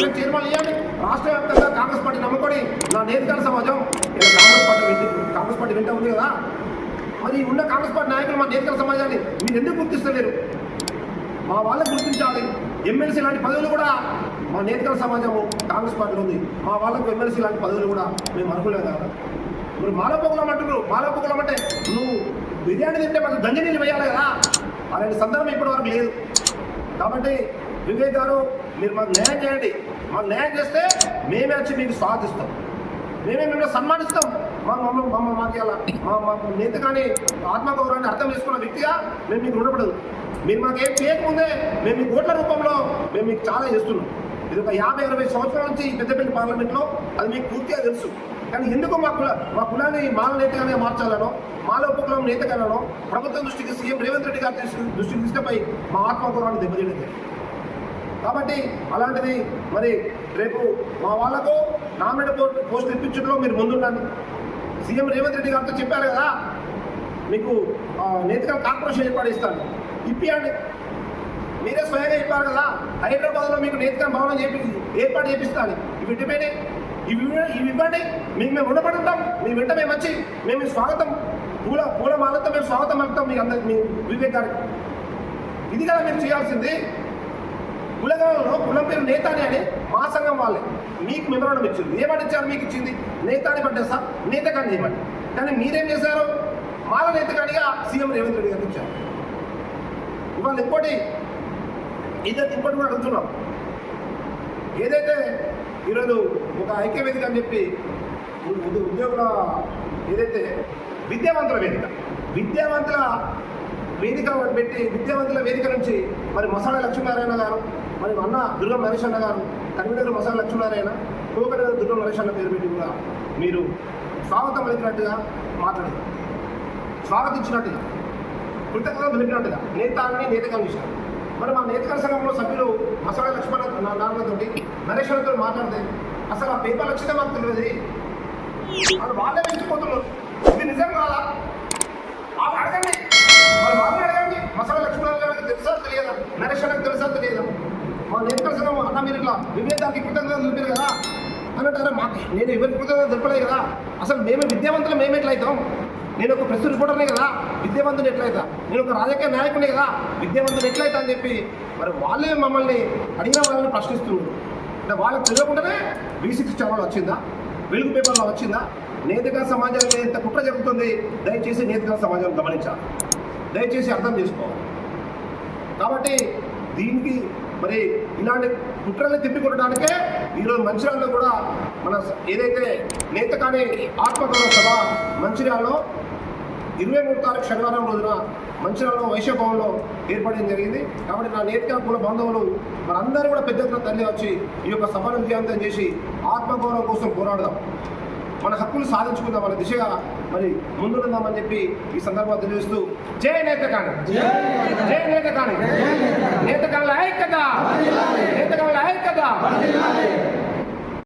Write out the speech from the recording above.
Parliament chairman ఇవ్వాలి రాష్ట్ర వ్యాప్తంగా కాంగ్రెస్ పార్టీ నమ్ముకొని నా నేతకాల సమాజం కాంగ్రెస్ పార్టీ కాంగ్రెస్ పార్టీ వెంట ఉంది కదా? మరి ఉన్న కాంగ్రెస్ పార్టీ నాయకులు మా నేతకాల సమాజాన్ని మీరు ఎందుకు గుర్తిస్తలేరు? మా వాళ్ళకు గుర్తించాలి. ఎమ్మెల్సీ లాంటి పదవులు కూడా మా నేతల సమాజము కాంగ్రెస్ పార్టీలో ఉంది. మా వాళ్ళకు ఎమ్మెల్సీ లాంటి పదవులు కూడా మేము అర్హులే కదా? ఇప్పుడు మాలపోకులం అంటున్నారు. మాలపోకులం అంటే నువ్వు బిర్యానీ తింటే మాకు దంజనీళ్ళు వేయాలి కదా? అలాంటి సందర్భం ఇప్పటివరకు లేదు. కాబట్టి వివేక్ గారు మీరు మాకు న్యాయం చేయండి. మాకు న్యాయం చేస్తే మేమే వచ్చి మీకు స్వాగతిస్తాం మేమే మిమ్మల్ని సన్మానిస్తాం. మా మమ్మల్ని మమ్మ మాకు ఇలా మా మా నేత కానీ ఆత్మగౌరవాన్ని అర్థం చేసుకున్న వ్యక్తిగా మేము మీకు రుణపడదు. మీరు మాకేం చేయకముందే మేము మీ ఓట్ల రూపంలో మేము మీకు చాలా చేస్తున్నాం. ఇది ఒక యాభై అరవై సంవత్సరాల నుంచి పెద్దపల్లి పార్లమెంట్లో అది మీకు పూర్తిగా తెలుసు. కానీ ఎందుకు మా కుల మా కులాన్ని మాల నేతగానే మార్చాలనో మాల ఉపకులం నేతగానో ప్రభుత్వం దృష్టికి సీఎం రేవంత్ రెడ్డి గారి దృష్టికి తీసుకుపోయి మా ఆత్మగౌరవాన్ని దెబ్బతీయడం కాబట్టి అలాంటిది మరి రేపు మా వాళ్ళకు నామినేట్ పో- పోస్ట్ ఇప్పించడంలో మీరు ముందుండండి. సీఎం రేవంత్ రెడ్డి గారితో చెప్పారు కదా మీకు ఆ, నేతగా కార్పొరేషన్ ఏర్పాటు ఇస్తాను ఇప్పియండి. మీరే స్వయంగా చెప్పారు కదా హైదరాబాద్లో మీకు నేతగా భవనం చేపి ఏర్పాటు చేపిస్తాను. ఇవి డిపెండ్ ఇవి ఇవి ఇవ్వండి. మీకు మేము రుణపడి ఉంటాం మీ వెంట మేము వచ్చి మేము స్వాగతం. పూల పూల మాలతో మేము స్వాగతం అంటాం మీకు అందరికి మీ వివేక్ గారికి. ఇది కదా మీరు చేయాల్సింది. కులగంలో కులం పేరు నేతాని అని మా సంఘం వాళ్ళే. మీకు మెమరాండం ఇచ్చింది. ఏమని మీకు ఇచ్చింది. నేతాని పట్టేస్తా నేతకాని చేయమని కానీ మీరేం చేశారు? మాల నేతకానిగా సీఎం రేవంత్ రెడ్డి గారికి ఇచ్చారు. ఇవాళ ఇంకోటి ఇద్దరు ఇంకోటి కూడా అడుగుతున్నాం. ఏదైతే ఈరోజు ఒక ఐక్య వేదిక అని చెప్పి ఉద్యోగుల ఏదైతే విద్యావంతుల వేదిక విద్యావంతుల వేదిక పెట్టి విద్యావంతుల వేదిక నుంచి మరి మసాలా లక్ష్మీనారాయణ గారు మరి అన్న దుర్గం నరేష్ అన్న గారు కన్వీనర్ మసాలా లక్ష్మీనారాయణ కోకటి గారు దుర్గం నరేష్ అన్న పేరు పెట్టి కూడా మీరు స్వాగతం పలికినట్టుగా మాట్లాడారు. స్వాగతించినట్టుగా కృతజ్ఞత తెలిపినట్టుగా అని నేతగా ఇష్టం మరి మా నేతకర సంఘంలో సభ్యులు మసాల లక్ష్మణ నా- నాన్నతోటి నరేశ్వరతో మాట్లాడితే అసలు ఆ పేపర్ లక్ష్యత మాకు తెలియదు. వాళ్ళు వాళ్ళే పెంచిపోతున్నారు ఇది నిజం కాదా వాళ్ళు అడగండి మరి వాళ్ళని అడగండి మసాలా లక్ష్మణ గారికి తెలుసా తెలియదా నరేశ్వరకు తెలుసా తెలియదా మా నేతకర సంఘం అన్న మీరు ఇట్లా వివేదానికి కృతజ్ఞత తెలిపారు కదా. అన్నట్టు నేను ఎవరి కృతజ్ఞత తెలపలేదు కదా. అసలు మేమే విద్యావంతులు మేము ఎట్లయితాం నేను ఒక ప్రెస్ రిపోర్టర్నే కదా. విద్యావంతుని ఎట్లయితా నేను ఒక రాజకీయ నాయకునే కదా. విద్యావంతుని ఎట్లయితా అని చెప్పి మరి వాళ్ళే మమ్మల్ని అడిగిన వాళ్ళని ప్రశ్నిస్తున్నారు అంటే వాళ్ళకి తెలియకుండానే బీ సిక్స్ ఛానల్ వచ్చిందా? వెలుగు పేపర్లో వచ్చిందా? నేతగా సమాజంలో ఎంత కుట్ర జరుగుతుంది? దయచేసి నేతగా సమాజం గమనించాలి. దయచేసి అర్థం చేసుకోవాలి. కాబట్టి దీనికి మరి ఇలాంటి కుట్రల్ని తిప్పికొట్టడానికే ఈరోజు మంచిర్యాలలో కూడా మన ఏదైతే నేత కానీ ఆత్మగౌరవ సభ మంచిర్యాలలో ఇరవై మూడు తారీఖు శనివారం రోజున మంచిర్యాలలో వైశ్య భవన్లో ఏర్పడడం జరిగింది. కాబట్టి నా నేతగా కుల బంధువులు మనందరూ కూడా పెద్ద తల్లి వచ్చి ఈ యొక్క సభను విజయవంతం చేసి ఆత్మగౌరవం కోసం పోరాడదాం. మన హక్కులు సాధించుకుందాం అనే దిశగా మరి ముందుందామని చెప్పి ఈ సందర్భంగా తెలియజేస్తూ జై నేత కాని జై నేత కాని నేత కాని ఐక్యత. నేత కాని ఐక్యత.